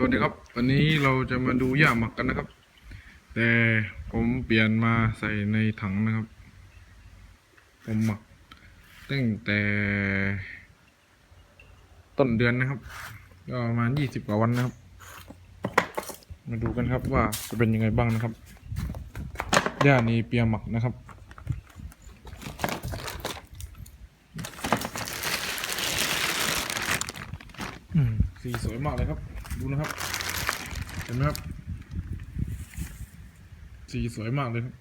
สวัสดีครับ วันนี้เราจะมาดูหญ้าหมักกันนะครับ แต่ผมเปลี่ยนมาใส่ในถังนะครับ ผมหมักตั้งแต่ต้นเดือนนะครับ ก็ประมาณยี่สิบกว่าวันนะครับ มาดูกันครับว่าจะเป็นยังไงบ้างนะครับหญ้านี้เปียหมักนะครับอืมสีสวยมากเลยครับ ดูนะครับ เห็นไหมครับ สีสวยมากเลยครับ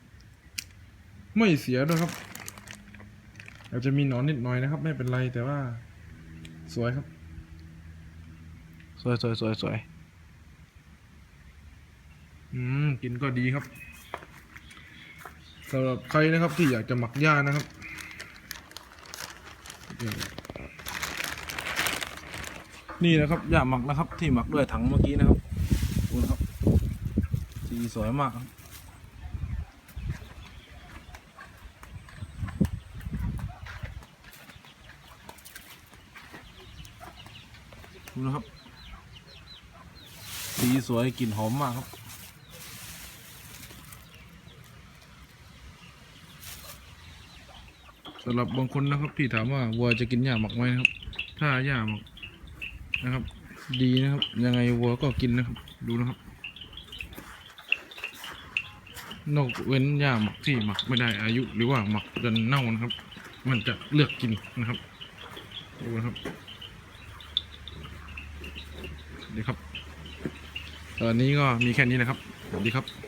ไม่เสียด้วยครับ อาจจะมีหนอนนิดหน่อยนะครับ ไม่เป็นไรแต่ว่า สวยครับ สวยสวยสวยสวยอืมกินก็ดีครับสำหรับใครนะครับที่อยากจะหมักหญ้านะครับ นี่นะครับหญ้าหมักนะครับ ที่หมักด้วยถังเมื่อกี้นะครับดูนะครับสีสวยมากครับดูนะครับ สีสวยกลิ่นหอมมากครับ สำหรับบางคนนะครับที่ถามว่าวัวจะกินหญ้าหมักไหมนะครับ ถ้าหญ้าหมัก นะครับ ดีนะครับ ยังไงวัวก็กินนะครับ ดูนะครับ นอกเว้นหญ้าหมักที่หมักไม่ได้อายุหรือว่าหมักจนเน่านะครับ มันจะเลือกกินนะครับดูนะครับดีครับตอนนี้ก็มีแค่นี้นะครับสวัสดีครับ